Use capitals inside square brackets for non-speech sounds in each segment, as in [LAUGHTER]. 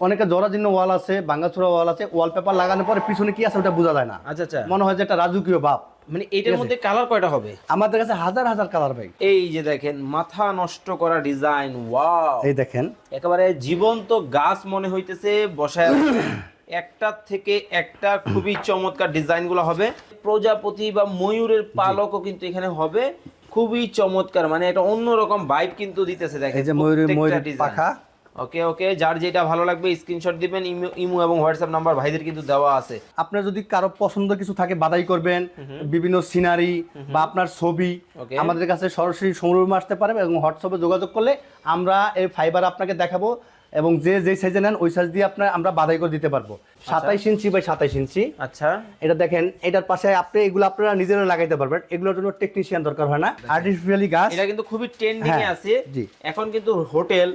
অনেকে জরাজীর্ণ ওয়াল আছে ভাঙ্গাচোরা ওয়াল আছে ওয়ালপেপার লাগানোর পরে পিছনে কি আছে ওটা বোঝা যায় না। আচ্ছা আচ্ছা। মনে হয় যে একটা রাজকীয় বাপ মানে এটার মধ্যে কালার কয়টা হবে? আমাদের কাছে হাজার হাজার কালার ভাই। এই যে দেখেন মাথা নষ্ট করা ডিজাইন ওয়াও এই দেখেন। একেবারে জীবন্ত গাছ মনে হইতেছে বসায়। [CLEARS THROAT] একটা থেকে একটা খুবই চমৎকার ডিজাইনগুলো হবে। প্রজাপতি বা ময়ূরের পালকও কিন্তু এখানে হবে। খুবই চমৎকার মানে এটা অন্যরকম ভাইব কিন্তু দিতেছে দেখেন। এই যে ময়ূরের ময়ূরের পাখা। ওকে ওকে যার যেটা ভালো লাগবে স্ক্রিনশট দিবেন ইমো ইমো এবং হোয়াটসঅ্যাপ নাম্বার ভাইদের কিন্তু দেওয়া আছে। আপনার যদি কারও পছন্দ কিছু থাকে বাদাই করবেন বিভিন্ন সিনারি বা আপনার ছবি আমাদের কাছে সরাসরি শোরুমে আসতে পারবে এবং হোয়াটসঅ্যাপে যোগাযোগ করলে আমরা এই ফাইবার আপনাকে দেখাবো এবং যে যে সাইজে নেন ওই সাইজ দিয়ে আপনার আমরা বাদাই করে দিতে পারব। সাতাইশ ইঞ্চি বাই সাতাইশ ইঞ্চি। আচ্ছা। এটা দেখেন এটার পাশে আপনি এগুলো আপনারা নিজেরা লাগাইতে পারবেন। এগুলোর জন্য টেকনিশিয়ান দরকার হয় না। আর্টিফিশিয়ালি গাছ এটা কিন্তু খুবই ট্রেন্ডিং এ হ্যাঁ, আছে এখন কিন্তু হোটেল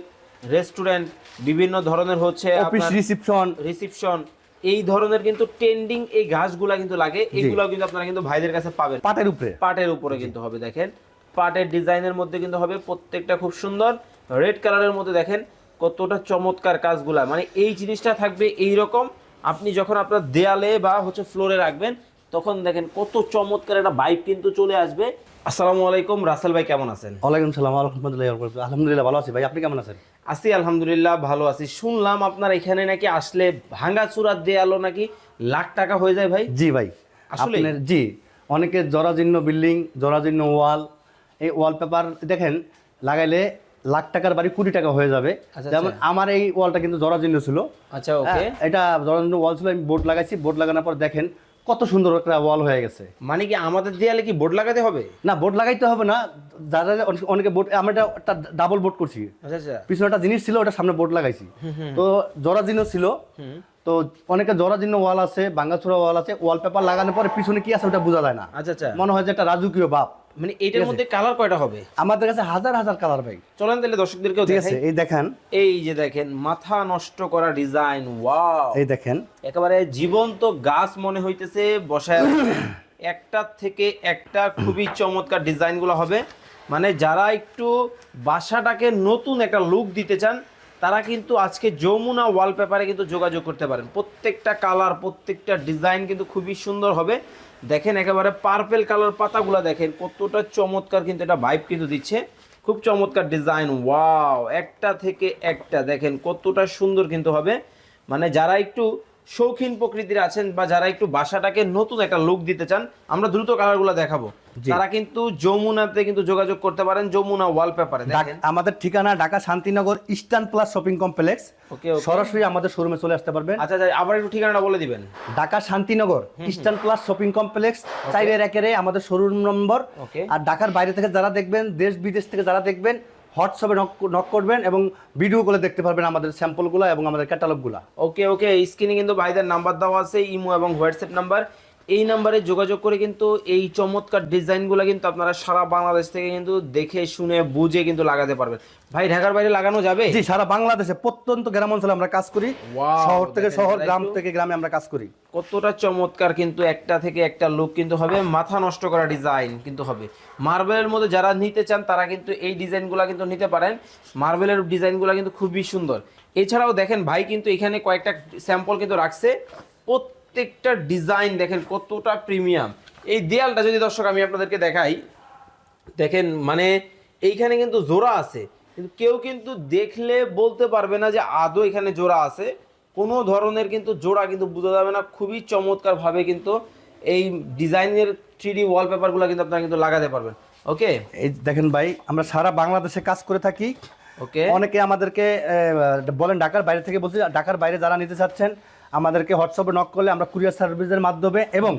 রেস্টুরেন্ট বিভিন্ন ধরনের হচ্ছে অফিস রিসিপশন রিসিপশন এই ধরনের কিন্তু ট্রেন্ডিং এই ঘাসগুলা কিন্তু লাগে এগুলো কিন্তু আপনারা কিন্তু ভাইদের কাছে পাবেন। পাটের উপরে। পাটের উপরে কিন্তু হবে দেখেন। পাটের ডিজাইনের মধ্যে কিন্তু হবে প্রত্যেকটা খুব সুন্দর। রেড কালারের মধ্যে দেখেন কতটা চমৎকার কাজগুলা। মানে এই জিনিসটা থাকবে এই রকম আপনি যখন আপনার দেয়ালে বা হচ্ছে ফ্লোরে রাখবেন তখন দেখেন কত চমৎকার একটা বাইক কিন্তু চলে আসবে। আসসালামু আলাইকুম রাসেল ভাই কেমন আছেন? ওয়ালাইকুম সালাম আলহামদুলিল্লাহ আলহামদুলিল্লাহ ভালো আছি ভাই আপনি কেমন আছেন? আছি আলহামদুলিল্লাহ ভালো আছি। শুনলাম আপনার এখানে নাকি আসলে ভাঙা চূড়ার দেয়ালও নাকি লাখ টাকা হয়ে যায় ভাই? জি ভাই? আপনার জি অনেকে জরাজীর্ণ বিল্ডিং জরাজীর্ণ ওয়াল এই ওয়ালপেপার দেখেন লাগাইলে লাখ টাকার বাড়ি কোটি টাকা হয়ে যাবে। আচ্ছা, যেমন আমার এই ওয়ালটা কিন্তু জরাজীর্ণ ছিল। আচ্ছা ওকে। হ্যাঁ, এটা জরাজীর্ণ ওয়াল ছিল আমি বোর্ড লাগাইছি বোর্ড লাগানোর পর দেখেন কত সুন্দর একটা ওয়াল হয়ে গেছে। মানে কি আমাদের দেয়ালে কি বোর্ড লাগাতে হবে? না বোর্ড লাগাইতে হবে না। যারা অনেকে- বোর্ড আমরা একটা ডাবল বোর্ড করছি। আচ্ছা আচ্ছা। পিছনে একটা জিনিস ছিল ওটা সামনে বোর্ড লাগাইছি। তো জরাজীর্ণ ছিল। তো অনেকে জরাজীর্ণ ওয়াল আছে ভাঙ্গাচোরা ওয়াল আছে ওয়াল পেপার লাগানোর পরে পিছনে কি আছে ওটা বোঝা যায় না। আচ্ছা আচ্ছা। মনে হয় যে একটা রাজকীয় বাপ। মানে এটার মধ্যে কালার কয়টা হবে? আমাদের কাছে হাজার হাজার কালার ভাই। চলেন তাহলে দর্শকদেরকেও ঠিক আছে এই দেখেন। এই যে দেখেন মাথা নষ্ট করা ডিজাইন ওয়াও এই দেখেন। একেবারে জীবন্ত গাছ মনে হইতেছে বসায়। [CLEARS THROAT] একটা থেকে একটা খুবই চমৎকার ডিজাইনগুলো হবে। মানে যারা একটু বাসাটাকে নতুন একটা লুক দিতে চান তারা কিন্তু আজকে যমুনা ওয়ালপেপারে কিন্তু যোগাযোগ করতে পারেন। প্রত্যেকটা কালার প্রত্যেকটা ডিজাইন কিন্তু খুবই সুন্দর হবে। দেখেন একেবারে পার্পেল কালার পাতাগুলো দেখেন, কতটা চমৎকার কিন্তু এটা ভাইব কিন্তু দিচ্ছে। খুব চমৎকার ডিজাইন ওয়াও একটা থেকে একটা, দেখেন কতটা সুন্দর কিন্তু হবে। মানে যারা একটু শৌখিন প্রকৃতির আছেন বা যারা একটু বাসাটাকে নতুন একটা লুক দিতে চান আমরা দ্রুত কালারগুলো দেখাবো। তারা কিন্তু যমুনাতে কিন্তু যোগাযোগ করতে পারেন যমুনা ওয়ালপেপারে দেখেন। আমাদের ঠিকানা Dhaka Shantinagar Eastern Plus Shopping Complex সরাসরি আমাদের শোরুমে চলে আসতে পারবেন। আচ্ছা আচ্ছা আবার একটু ঠিকানাটা বলে দিবেন। Dhaka Shantinagar Eastern Plus Shopping Complex চাইরের একেরে আমাদের শোরুম নম্বর আর ঢাকার বাইরে থেকে যারা দেখবেন দেশ বিদেশ থেকে যারা দেখবেন হোয়াটসঅ্যাপে নক করবেন এবং ভিডিও কলে দেখতে পারবেন আমাদের স্যাম্পলগুলো এবং আমাদের ক্যাটালগুলো ওকে ওকে স্ক্রিনে কিন্তু ভাইদের নাম্বার দেওয়া আছে ইমো এবং হোয়াটসঅ্যাপ নাম্বার এই নাম্বারে যোগাযোগ করে কিন্তু এই চমৎকার ডিজাইনগুলো কিন্তু আপনারা সারা বাংলাদেশ থেকে কিন্তু দেখে শুনে বুঝে কিন্তু লাগাতে পারবেন। ভাই ঢাকার বাইরে লাগানো যাবে? জি সারা বাংলাদেশে প্রত্যন্ত গ্রাম অঞ্চলে আমরা কাজ করি। শহর থেকে শহর গ্রাম থেকে গ্রামে আমরা কাজ করি। কতটা চমৎকার কিন্তু একটা থেকে একটা লুক কিন্তু হবে মাথা নষ্ট করা ডিজাইন কিন্তু হবে। মার্বেলের মধ্যে যারা নিতে চান তারা কিন্তু এই ডিজাইনগুলো কিন্তু নিতে পারেন। মার্বেলের ডিজাইনগুলো কিন্তু খুবই সুন্দর। এছাড়াও দেখেন ভাই কিন্তু এখানে কয়েকটা স্যাম্পল কিন্তু রাখছে। প্রত্যেকটা ডিজাইন দেখেন কতটা প্রিমিয়াম। এই দেয়ালটা যদি দর্শক আমি আপনাদেরকে দেখাই দেখেন মানে এইখানে কিন্তু জোড়া আছে কিন্তু কেউ কিন্তু দেখলে বলতে পারবে না যে আদৌ এখানে জোড়া আছে। কোনো ধরনের কিন্তু জোড়া কিন্তু বোঝা যাবে না খুবই চমৎকার ভাবে কিন্তু এই ডিজাইনের থ্রি ডি ওয়ালপেপারগুলো কিন্তু আপনারা কিন্তু লাগাতে পারবেন। ওকে? এই দেখেন ভাই আমরা সারা বাংলাদেশে কাজ করে থাকি। ওকে। অনেকে আমাদেরকে বলেন ঢাকার বাইরে থেকে বলছি ঢাকার বাইরে যারা নিতে চাচ্ছেন আমাদেরকে হোয়াটসঅ্যাপে নক করলে আমরা কুরিয়ার সার্ভিসের মাধ্যমে এবং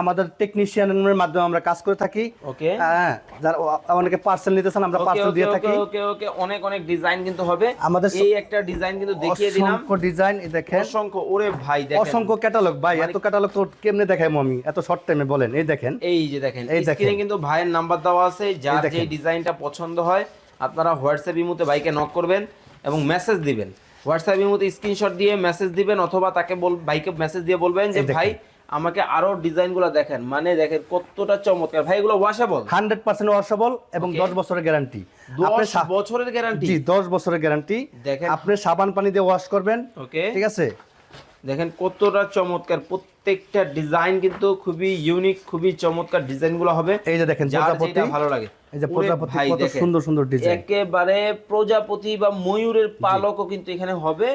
আমাদের টেকনিশিয়ানের মাধ্যমে আমরা কাজ করে থাকি। ওকে। হ্যাঁ যারা অনেকে পার্সেল নিতে চান আমরা পার্সেল দিয়ে থাকি। ওকে ওকে অনেক অনেক ডিজাইন কিন্তু হবে। আমাদের এই একটা ডিজাইন কিন্তু দেখিয়ে দিলাম। অসংখ্য ডিজাইন দেখেন। অসংখ্য ওরে ভাই দেখেন। অসংখ্য ক্যাটালগ ভাই মানে এত ক্যাটালগ তো কেমনে দেখাইমো আমি? এত শর্ট টাইমে বলেন এই দেখেন। এই যে দেখেন এই। স্ক্রিনে কিন্তু ভাইয়ের নাম্বার দেওয়া আছে যার যে। ডিজাইনটা পছন্দ হয় আপনারা হোয়াটসঅ্যাপ ইমুতে বাইকে নক করবেন এবং মেসেজ দিবেন। হোয়াটসঅ্যাপ ইমুতে স্ক্রিনশট দিয়ে মেসেজ দিবেন অথবা তাকে বল বাইকে মেসেজ দিয়ে বলবেন যে ভাই আমাকে আরও ডিজাইনগুলো দেখেন। মানে দেখেন কতটা চমৎকার। ভাই এগুলো ওয়াশেবল হান্ড্রেড পার্সেন্ট ওয়াশেবল এবং Okay. দশ বছরের গ্যারান্টি আপনি দশ সা- বছরের গ্যারান্টি জি দশ বছরের গ্যারান্টি দেখেন। আপনি সাবান পানি দিয়ে ওয়াশ করবেন। ওকে ঠিক আছে? দেখেন কতটা চমৎকার। প্রত্যেকটা ডিজাইন কিন্তু খুবই ইউনিক খুবই চমৎকার ডিজাইনগুলো হবে। এই যে দেখেন ভালো লাগে। এই যে ওরে প্রজাপতি ভাই কত দেখেন, সুন্দর সুন্দর ডিজাইন একেবারে প্রজাপতি বা ময়ূরের পালকও কিন্তু এখানে হবে।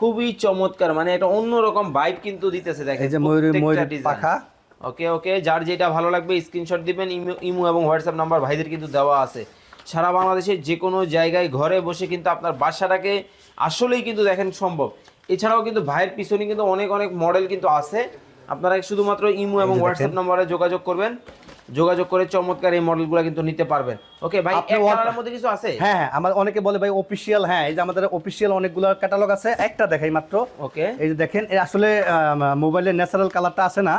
খুবই চমৎকার মানে এটা অন্যরকম ভাইব কিন্তু দিতেছে দেখেন এই যে ময়ূরের ময়ূরের পাখা। ওকে ওকে যার যেটা ভালো লাগবে স্ক্রিনশট দিবেন ইমো এবং হোয়াটসঅ্যাপ নাম্বার ভাইদের কিন্তু দেওয়া আছে। সারা বাংলাদেশে যে কোনো জায়গায় ঘরে বসে কিন্তু আপনার বাসাটাকে আসলেই কিন্তু দেখেন সম্ভব। এছাড়াও কিন্তু ভাইয়ের পিছনে কিন্তু অনেক অনেক মডেল কিন্তু আছে। আপনারা শুধুমাত্র ইমো এবং হোয়াটসঅ্যাপ নম্বরে যোগাযোগ করবেন। যোগাযোগ করে চমৎকার এই মডেলগুলো কিন্তু নিতে পারবেন। ওকে ভাই এক কালারের মধ্যে কিছু আছে? হ্যাঁ হ্যাঁ আমার অনেকে বলে ভাই অফিসিয়াল হ্যাঁ এই যে আমাদের অফিসিয়াল অনেকগুলো ক্যাটালগ আছে একটা দেখাই মাত্র। ওকে এই যে দেখেন এই আসলে মোবাইলের ন্যাচারাল কালারটা আছে না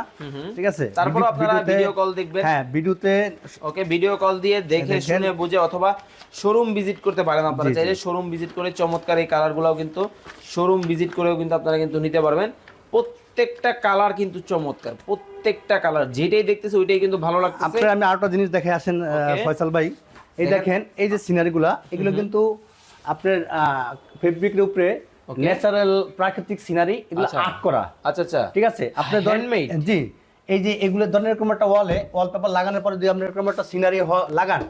ঠিক আছে? তারপর আপনারা ভিডিও কল দেখবেন। হ্যাঁ ভিডিওতে ওকে ভিডিও কল দিয়ে দেখে। শুনে বুঝে অথবা শোরুম ভিজিট করতে পারেন আপনারা। চাইলে শোরুম ভিজিট করে চমৎকার এই কালারগুলোও কিন্তু শোরুম ভিজিট করেও কিন্তু আপনারা কিন্তু নিতে পারবেন। প্রত্যেকটা কালার কিন্তু চমৎকার। প্রত্যেকটা কালার যেটাই দেখতেছে ওইটাই কিন্তু ভালো লাগছে আপনারা আমি আরেকটা জিনিস দেখে আসেন ফয়সাল ভাই। এই দেখেন। এই যে সিনারিগুলা এগুলো কিন্তু আপনার ফেব্রিকের উপরে ন্যাচারাল প্রাকৃতিক সিনারি এগুলো আচ্ছা। আর্ট করা। আচ্ছা আচ্ছা। ঠিক আছে? আপনার হ্যান্ডমেড জি। এই যে এগুলো ধরেন এরকম একটা ওয়ালে ওয়ালপেপার লাগানোর পরে যদি আপনি এরকম একটা সিনারি লাগান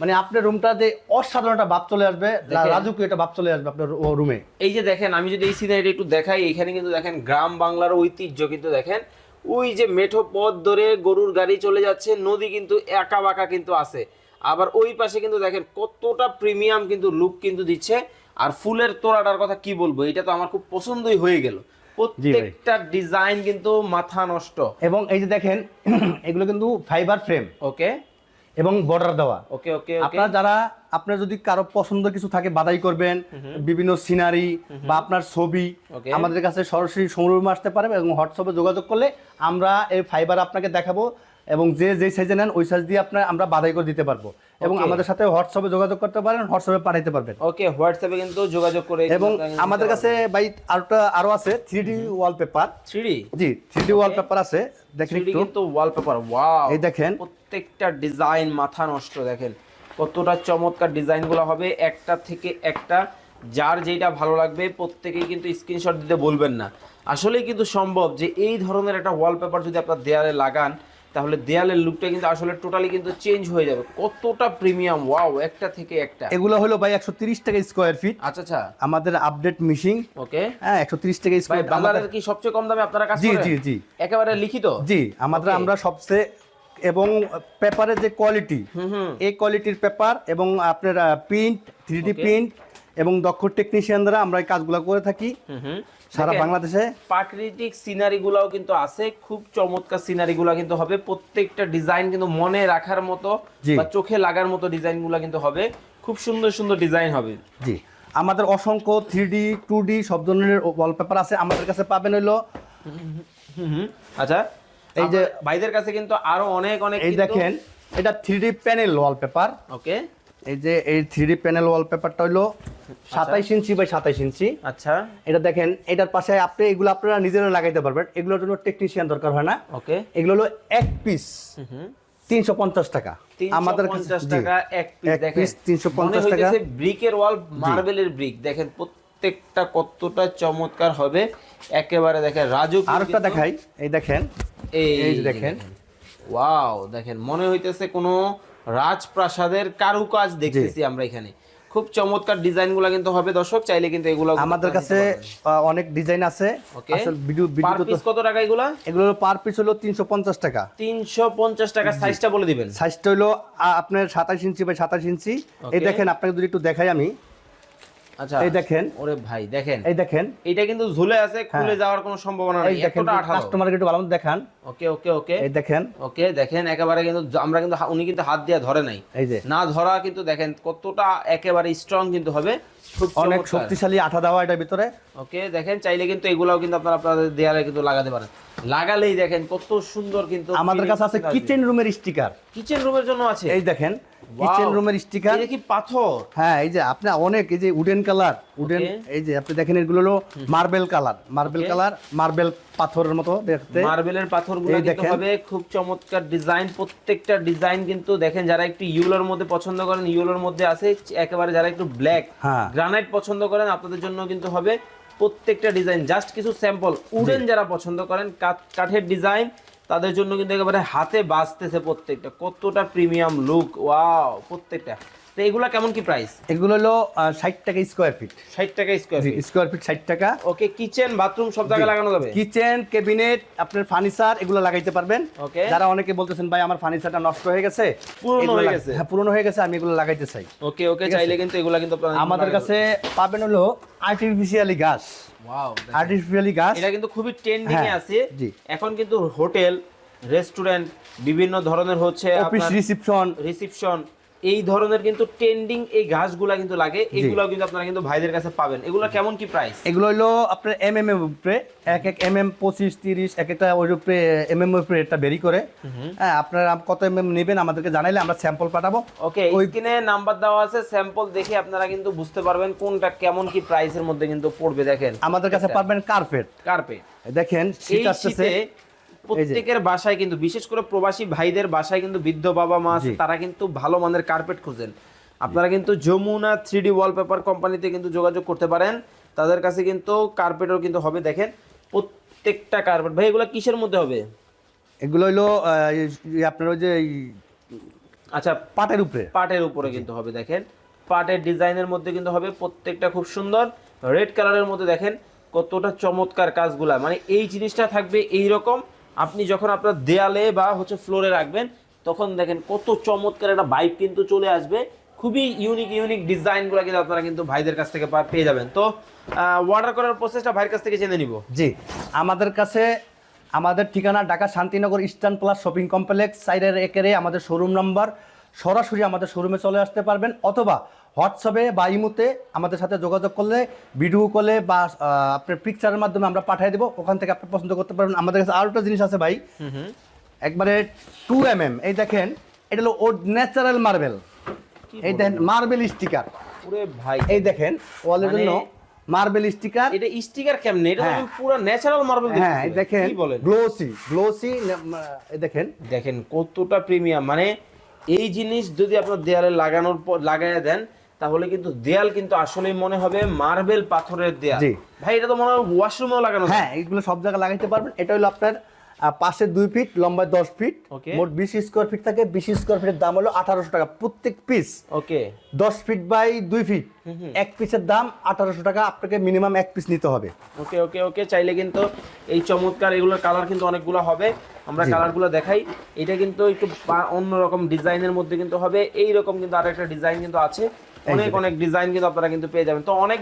মানে আপনার রুমটা যে অসাধারণ একটা ভাব চলে আসবে। রাজুকে একটা ভাব চলে আসবে আপনার রুমে এই যে দেখেন আমি যদি এই সিনারিটা একটু দেখাই এখানে কিন্তু দেখেন গ্রাম বাংলার ঐতিহ্য কিন্তু দেখেন। ওই যে মেঠো পথ ধরে গরুর গাড়ি চলে যাচ্ছে নদী কিন্তু একা বাঁকা কিন্তু আছে। আবার ওই পাশে কিন্তু দেখেন কতটা প্রিমিয়াম কিন্তু লুক কিন্তু দিচ্ছে। আর ফুলের তোড়াটার কথা কি বলব এটা তো আমার খুব পছন্দই হয়ে গেল। প্রত্যেকটা ডিজাইন কিন্তু মাথা নষ্ট। এবং এই যে দেখেন [CLEARS THROAT] এগুলো কিন্তু ফাইবার ফ্রেম ওকে। এবং বর্ডার দেওয়া। ওকে ওকে আপনার যারা আপনার যদি কারও পছন্দ কিছু থাকে বাদাই করবেন বিভিন্ন সিনারি বা আপনার ছবি. আমাদের কাছে সরাসরি সংগ্রহ আসতে পারবে এবং হোয়াটসঅ্যাপে যোগাযোগ করলে আমরা এই ফাইবার আপনাকে দেখাবো। এবং যে যে সাইজে নেন ওই সাইজ দিয়ে আপনার আমরা বাধাই করে দিতে পারব। এবং আমাদের সাথে হোয়াটসঅ্যাপে যোগাযোগ করতে পারেন হোয়াটসঅ্যাপে পাঠাইতে পারবেন। ওকে হোয়াটসঅ্যাপে কিন্তু যোগাযোগ করে এবং আমাদের কাছে ভাই আরেকটা আরও আছে three D wallpaper three D জি থ্রি ডি ওয়ালপেপার আছে। দেখেন কিন্তু ওয়ালপেপার ওয়াও এই দেখেন। প্রত্যেকটা ডিজাইন মাথা নষ্ট দেখেন। কতটা চমৎকার ডিজাইনগুলো হবে একটা থেকে একটা। যার যেটা ভালো লাগবে প্রত্যেকেই কিন্তু স্ক্রিনশট দিতে বলবেন না। আসলেই কিন্তু সম্ভব যে এই ধরনের একটা ওয়ালপেপার যদি আপনার দেয়ালে লাগান তাহলে দেয়ালের লুকটা কিন্তু আসলে টোটালি কিন্তু চেঞ্জ হয়ে যাবে। কতটা প্রিমিয়াম ওয়াও একটা থেকে একটা। এগুলো হলো ভাই একশো তিরিশ টাকা স্কোয়ার ফিট আচ্ছা আচ্ছা। আমাদের আপডেট মিশিং ওকে হ্যাঁ একশো তিরিশ টাকা ভাই স্কোয়ার বাজারের কি সবচেয়ে কম দামে আপনারা কাজ জি, করেন? জি, জি। জি একেবারে লিখিত? জি আমাদের আমরা সবচেয়ে এবং পেপারের যে কোয়ালিটি এই কোয়ালিটির পেপার এবং আপনার প্রিন্ট থ্রি প্রিন্ট এবং দক্ষ টেকনিশিয়ান দ্বারা আমরা এই কাজগুলো করে থাকি। হুম হুম। সারা বাংলাদেশে? প্রাকৃতিক সিনারি গুলাও কিন্তু আছে খুব চমৎকার সিনারি গুলা কিন্তু হবে। প্রত্যেকটা ডিজাইন কিন্তু মনে রাখার মতো বা চোখে লাগার মতো ডিজাইনগুলা কিন্তু হবে। খুব সুন্দর সুন্দর ডিজাইন হবে। জি। আমাদের অসংখ্য থ্রি ডি টু ডি সব ধরনের ওয়ালপেপার আছে। আমাদের কাছে পাবেন হইল আচ্ছা এই যে- ভাইদের কাছে কিন্তু আরও অনেক অনেক এই দেখেন এটা three D panel wallpaper okay এই যে এই থ্রি ডি প্যানেল ওয়ালপেপারটা হলো সাতাইশ ইঞ্চি বাই সাতাইশ ইঞ্চি। আচ্ছা। এটা দেখেন এটার পাশে আপনি এগুলো আপনারা নিজেরা লাগাইতে পারবেন। এগুলোর জন্য টেকনিশিয়ান দরকার হয় না। ওকে। এগুলো হলো এক পিস তিনশো পঞ্চাশ টাকা। আমাদের কাছে- পঞ্চাশ টাকা এক পিস এক দেখেন। piece 350 টাকা। ব্রিকের ওয়াল মার্বেলের ব্রিক দেখেন প্রত্যেকটা কতটা চমৎকার হবে। একেবারে দেখেন রাজু আর একটা দেখাই। এই দেখেন। এই দেখেন। ওয়াও দেখেন মনে হইতেছে কোনো রাজপ্রাসাদের কারুকাজ দেখতেছি আমরা এখানে। খুব চমৎকার ডিজাইনগুলা কিন্তু হবে দর্শক চাইলে কিন্তু এগুলো আমাদের কাছে অনেক ডিজাইন আছে। আসলে ভিডিও ভিডিও পিস কত টাকা এগুলা? এগুলো পার পিস হলো তিনশো পঞ্চাশ টাকা। তিনশো পঞ্চাশ টাকা সাইজটা বলে দিবেন। সাইজটা হলো আপনার সাতাশ ইঞ্চি বাই সাতাশ ইঞ্চি। এই দেখেন আপনাকে যদি একটু দেখাই আমি। আচ্ছা। এই দেখেন। ওরে ভাই দেখেন। এই দেখেন। এটা কিন্তু ঝুলে আছে খুলে যাওয়ার কোনো সম্ভাবনা। নেই। এতটা আঠালো। কাস্টমারকে একটু ভালো দেখান। ওকে ওকে ওকে। এই দেখেন। ওকে দেখেন একেবারে কিন্তু আমরা কিন্তু উনি কিন্তু হাত দিয়ে ধরে নাই। এই যে। না ধরা কিন্তু দেখেন কতটা একেবারে স্ট্রং কিন্তু হবে। অনেক শক্তিশালী আঠা দেওয়া এটার ভিতরে। ওকে দেখেন চাইলে কিন্তু এগুলাও কিন্তু আপনারা আপনাদের দেয়ালে কিন্তু লাগাতে পারেন। লাগালেই দেখেন কত সুন্দর কিন্তু আমাদের কাছে আছে কিচেন রুমের স্টিকার কিচেন রুমের জন্য আছে? এই দেখেন কিচেন রুমের স্টিকার এটা কি পাথর? হ্যাঁ এই যে আপনি অনেক এই যে উডেন কালার উডেন এই যে আপনি দেখেন এগুলো হলো marble colour marble colour marble পাথরের মতো দেখতে। মার্বেলের পাথরগুলো এই কিন্তু হবে খুব চমৎকার ডিজাইন প্রত্যেকটা ডিজাইন কিন্তু দেখেন যারা একটু ইউলোর মধ্যে পছন্দ করেন ইউলোর মধ্যে আছে একেবারে যারা একটু ব্ল্যাক হ্যাঁ। গ্রানাইট পছন্দ করেন আপনাদের জন্য কিন্তু হবে। প্রত্যেকটা ডিজাইন জাস্ট কিছু স্যাম্পল উডেন যারা পছন্দ করেন কাঠ- কাঠের ডিজাইন তাদের জন্য কিন্তু একেবারে হাতে বাঁচতেছে প্রত্যেকটা। কতটা প্রিমিয়াম লুক ওয়াও প্রত্যেকটা। তো এগুলা কেমন কি প্রাইস এগুলো হলো ষাট টাকা স্কোয়ার ফিট ষাট টাকা স্কোয়ার স্কোয়ার ফিট ষাট টাকা। ওকে কিচেন বাথরুম সব জায়গায় লাগানো যাবে? কিচেন ক্যাবিনেট আপনার ফার্নিচার এগুলো লাগাইতে পারবেন। Okay. যারা অনেকে বলতেছেন ভাই আমার ফার্নিচারটা নষ্ট হয়ে গেছে। পুরনো হয়ে গেছে। হ্যাঁ পুরনো হয়ে গেছে আমি এগুলো লাগাইতে চাই। ওকে ওকে চাইলে কিন্তু এগুলা কিন্তু আমাদের কাছে পাবেন হলো আর্টিফিশিয়ালি ঘাস ওয়াও আর্টিফিশিয়ালি ঘাস এটা কিন্তু খুবই ট্রেন্ডিং এ হ্যাঁ, আছে। জি। এখন কিন্তু হোটেল রেস্টুরেন্ট বিভিন্ন ধরনের হচ্ছে অফিস রিসিপশন রিসিপশন এই ধরনের কিন্তু ট্রেন্ডিং এই ঘাসগুলা কিন্তু লাগে এগুলো কিন্তু আপনারা কিন্তু ভাইদের কাছে পাবেন। এগুলো কেমন কি প্রাইস এগুলো হলো আপনার এম এম এর উপরে এক এক এম এম পঁচিশ তিরিশ এক একটা ওই উপরে এম এম উপরে এটা বেরি করে। হ্যাঁ আপনারা কত এম এম নেবেন আমাদেরকে জানাইলে আমরা স্যাম্পল পাঠাবো। ওকে ওই- স্ক্রিনে নাম্বার দেওয়া আছে স্যাম্পল দেখে আপনারা কিন্তু বুঝতে পারবেন কোনটা কেমন কি প্রাইসের মধ্যে কিন্তু পড়বে দেখেন। আমাদের কাছে পারবেন কার্পেট কার্পেট দেখেন শীত শীতে প্রত্যেকের বাসায় কিন্তু বিশেষ করে প্রবাসী ভাইদের বাসায় কিন্তু বৃদ্ধ বাবা মা আছে তারা কিন্তু ভালো মানের কার্পেট খুঁজেন। আপনারা কিন্তু যমুনা থ্রি ডি ওয়ালপেপার কোম্পানিতে কিন্তু যোগাযোগ করতে পারেন। তাদের কাছে কিন্তু কার্পেটও কিন্তু হবে দেখেন। প্রত্যেকটা কার্পেট ভাই এগুলো কিসের মধ্যে হবে? এগুলো হলো আপনার ওই যে আচ্ছা পাটের উপরে। পাটের উপরে কিন্তু হবে দেখেন। পাটের ডিজাইনের মধ্যে কিন্তু হবে প্রত্যেকটা খুব সুন্দর। রেড কালারের মধ্যে দেখেন কতটা চমৎকার কাজগুলা। মানে এই জিনিসটা থাকবে এই রকম আপনি যখন আপনার দেয়ালে বা হচ্ছে ফ্লোরে রাখবেন, তখন দেখেন কত চমৎকার একটা বাইক কিন্তু চলে আসবে। খুবই ইউনিক ইউনিক ডিজাইনগুলো কিন্তু আপনারা কিন্তু ভাইদের কাছ থেকে পেয়ে যাবেন। তো অর্ডার করার প্রসেসটা ভাইয়ের কাছ থেকে জেনে নিব। জি, আমাদের কাছে আমাদের ঠিকানা Dhaka Shantinagar Eastern Plus Shopping Complex সাইডের একেরে আমাদের শোরুম নাম্বার সরাসরি আমাদের শোরুমে চলে আসতে পারবেন, অথবা হোয়াটসঅ্যাপে বা ইমুতে আমাদের সাথে যোগাযোগ করলে ভিডিও কলে বা আপনার পিকচারের মাধ্যমে আমরা পাঠিয়ে দেবো। ওখান থেকে আপনি পছন্দ করতে পারবেন। আমাদের কাছে আরও একটা জিনিস আছে ভাই। একবারে টু এম এম এই দেখেন এটা হলো ওড ন্যাচারাল মার্বেল এই দেখেন মার্বেল স্টিকার পুরে ভাই। এই দেখেন ওয়ালের মানে- জন্য মার্বেল স্টিকার এটা স্টিকার কেমনে? এটা হ্যাঁ। পুরো ন্যাচারাল মার্বেল হ্যাঁ দেখেন কি বলেন? গ্লোসি গ্লোসি এই দেখেন। দেখেন কতটা প্রিমিয়াম মানে এই জিনিস যদি আপনার দেয়ালে লাগানোর পর লাগাইয়া দেন তাহলে কিন্তু দেয়াল কিন্তু আসলেই মনে হবে মার্বেল পাথরের দেয়াল। ভাই এটা তো মনে হয় ওয়াশরুমেও লাগানো হ্যাঁ এইগুলো সব জায়গায় লাগাইতে পারবেন। এটা হলো আপনার পাশে দুই ফিট লম্বায় দশ ফিট. মোট বিশ স্কোয়ার ফিট থাকে। বিশ স্কোয়ার ফিটের দাম হলো আঠারোশো টাকা। প্রত্যেক পিস ওকে দশ ফিট বাই দুই ফিট। এক পিসের দাম আঠারোশো টাকা। আপনাকে মিনিমাম এক পিস নিতে হবে। ওকে ওকে ওকে চাইলে কিন্তু এই চমৎকার এগুলোর কালার কিন্তু অনেকগুলো হবে। আমরা। কালারগুলো দেখাই। এটা কিন্তু একটু অন্যরকম ডিজাইনের মধ্যে কিন্তু হবে। এই রকম কিন্তু আরেকটা ডিজাইন কিন্তু আছে। অনেক অনেক ডিজাইন কিন্তু আপনারা কিন্তু পেয়ে যাবেন। তো অনেক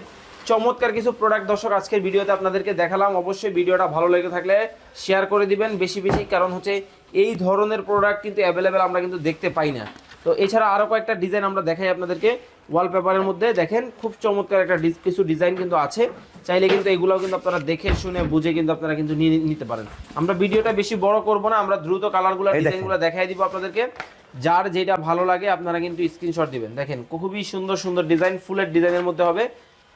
চমৎকার কিছু প্রোডাক্ট দর্শক আজকের ভিডিওতে আপনাদেরকে দেখালাম। অবশ্যই ভিডিওটা ভালো লেগে থাকলে শেয়ার করে দিবেন। বেশি বেশি কারণ হচ্ছে এই ধরনের প্রোডাক্ট কিন্তু অ্যাভেলেবেল আমরা কিন্তু দেখতে পাই না। তো এছাড়া আরও কয়েকটা ডিজাইন আমরা দেখাই আপনাদেরকে। ওয়ালপেপারের মধ্যে দেখেন খুব চমৎকার একটা কিছু ডিজাইন কিন্তু আছে। চাইলে কিন্তু এগুলোও কিন্তু আপনারা দেখে শুনে বুঝে কিন্তু আপনারা কিন্তু নিয়ে নিতে পারেন। আমরা ভিডিওটা বেশি বড় করব না আমরা দ্রুত কালারগুলো ডিজাইনগুলো দেখাই দিব আপনাদেরকে। যার যেটা ভালো লাগে আপনারা কিন্তু স্ক্রিনশট দিবেন। দেখেন খুবই সুন্দর সুন্দর ডিজাইন ফুলের ডিজাইনের মধ্যে হবে।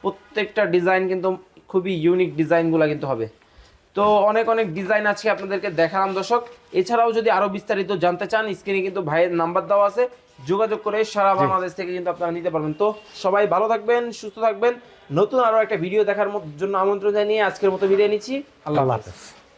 প্রত্যেকটা ডিজাইন কিন্তু খুবই ইউনিক ডিজাইনগুলো কিন্তু হবে। তো অনেক অনেক ডিজাইন আছে আপনাদেরকে দেখালাম দর্শক। এছাড়াও যদি আরও বিস্তারিত জানতে চান স্ক্রিনে কিন্তু ভাইয়ের নাম্বার দেওয়া আছে। যোগাযোগ করে সারা বাংলাদেশ থেকে কিন্তু আপনারা নিতে পারবেন। তো সবাই ভালো থাকবেন সুস্থ থাকবেন। নতুন আরও একটা ভিডিও দেখার জন্য আমন্ত্রণ জানিয়ে আজকের মতো বিদায় নিচ্ছি। আল্লাহ হাফেজ।